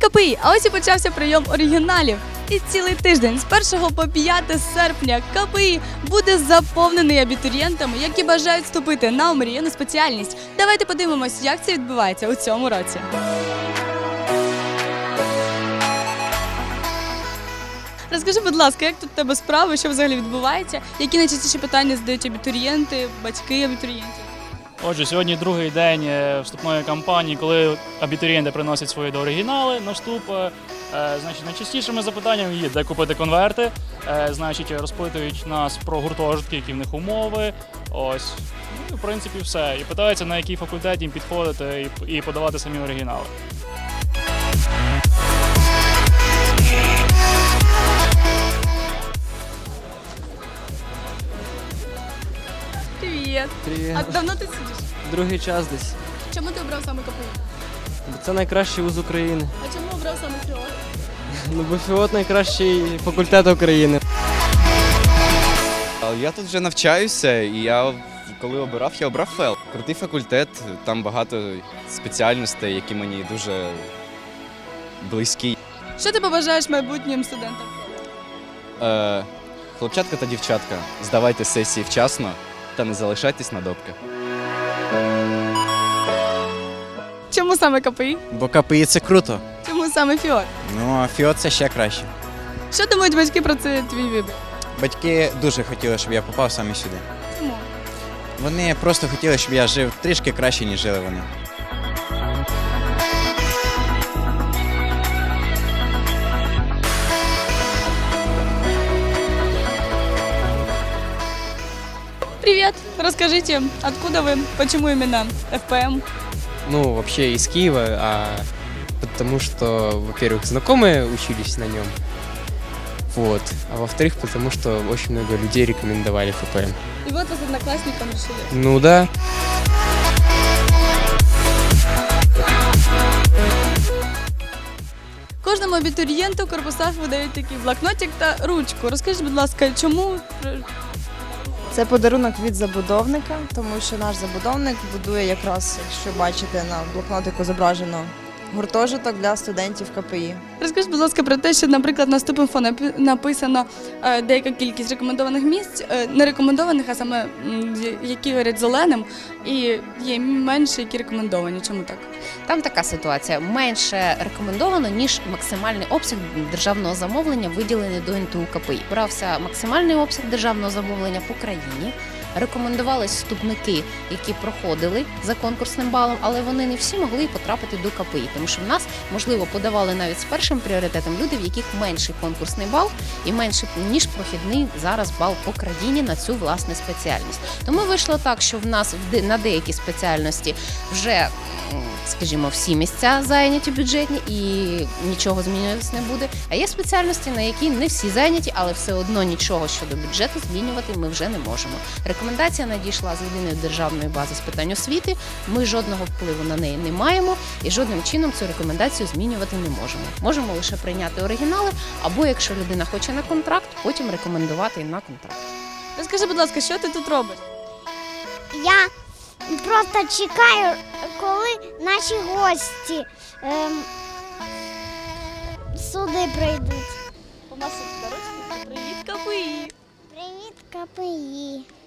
КПІ! А ось і почався прийом оригіналів. І цілий тиждень з 1 по 5 серпня КПІ буде заповнений абітурієнтами, які бажають вступити на омріяну спеціальність. Давайте подивимось, як це відбувається у цьому році. Розкажи, будь ласка, як тут в тебе справи, що взагалі відбувається? Які найчастіші питання задають абітурієнти, батьки абітурієнтів? Отже, сьогодні другий день е, вступної кампанії, коли абітурієнти приносять свої оригінали на вступ. Е, е, Значить, найчастішими запитаннями є, де купити конверти. Значить, розпитують нас про гуртожитки, які в них умови. Ось. Ну, в принципі, все. І питаються, на який факультет їм підходити і, подавати самі оригінали. Привіт! Привіт. А давно ти сидиш? Другий час десь. Чому ти обрав саме КПІ? Бо Це найкращий вуз України. А чому обрав саме фіол? Ну, бо ФІОТ найкращий факультет України. Я тут вже навчаюся, і я коли обирав, я обрав ФЕЛ. Крутий факультет, там багато спеціальностей, які мені дуже близькі. Що ти побажаєш майбутнім студентам? Е, хлопчатка та дівчатка, здавайте сесії вчасно та не залишайтесь на допки. Чому саме КПІ? Бо КПІ це круто. Чому саме фіор? Ну а ФІО це ще краще. Що думають батьки про це твій вибір? Батьки дуже хотіли, щоб я попав саме сюди. Чому? Вони просто хотіли, щоб я жив трішки краще, ніж жили вони. Привет! Расскажите, откуда вы, почему именно ФПМ? Ну, вообще из Киева, а потому что, во-первых, знакомые учились на нем. Вот. А во-вторых, потому что очень много людей рекомендовали ФПМ. И вот вы с одноклассником решили. Ну да. Кожному абітурієнту в корпусах видають такий блокнотик та ручку. Розкажіть, будь ласка, чому Це подарунок від забудовника, тому що наш забудовник будує якраз, якщо бачите, на блокнотику зображено гуртожиток для студентів КПІ. Розкажіть, будь ласка, про те, що, наприклад, на ступінфо написано е, деяка кількість рекомендованих місць, е, не рекомендованих, а саме які горять зеленим, і є менше, які рекомендовані. Чому так? Там така ситуація менше рекомендовано, ніж максимальний обсяг державного замовлення, виділений до НТУ КПІ. Брався максимальний обсяг державного замовлення по країні. Рекомендувались вступники, які проходили за конкурсним балом, але вони не всі могли потрапити до КПІ, тому що в нас можливо подавали навіть з першим пріоритетом люди, в яких менший конкурсний бал і менше ніж прохідний зараз бал по країні на цю власне спеціальність. Тому вийшло так, що в нас на деякі спеціальності вже скажімо, всі місця зайняті бюджетні і нічого змінюватися не буде. А є спеціальності, на які не всі зайняті, але все одно нічого щодо бюджету змінювати ми вже не можемо. Рекомендація надійшла з єдиної державної бази з питань освіти. Ми жодного впливу на неї не маємо і жодним чином цю рекомендацію змінювати не можемо. Можемо лише прийняти оригінали, або якщо людина хоче на контракт, потім рекомендувати на контракт. Розкажи, будь ласка, що ти тут робиш? Я просто чекаю, коли наші гості ем, сюди прийдуть. У нас Привіт, КПІ! Привіт, КПІ.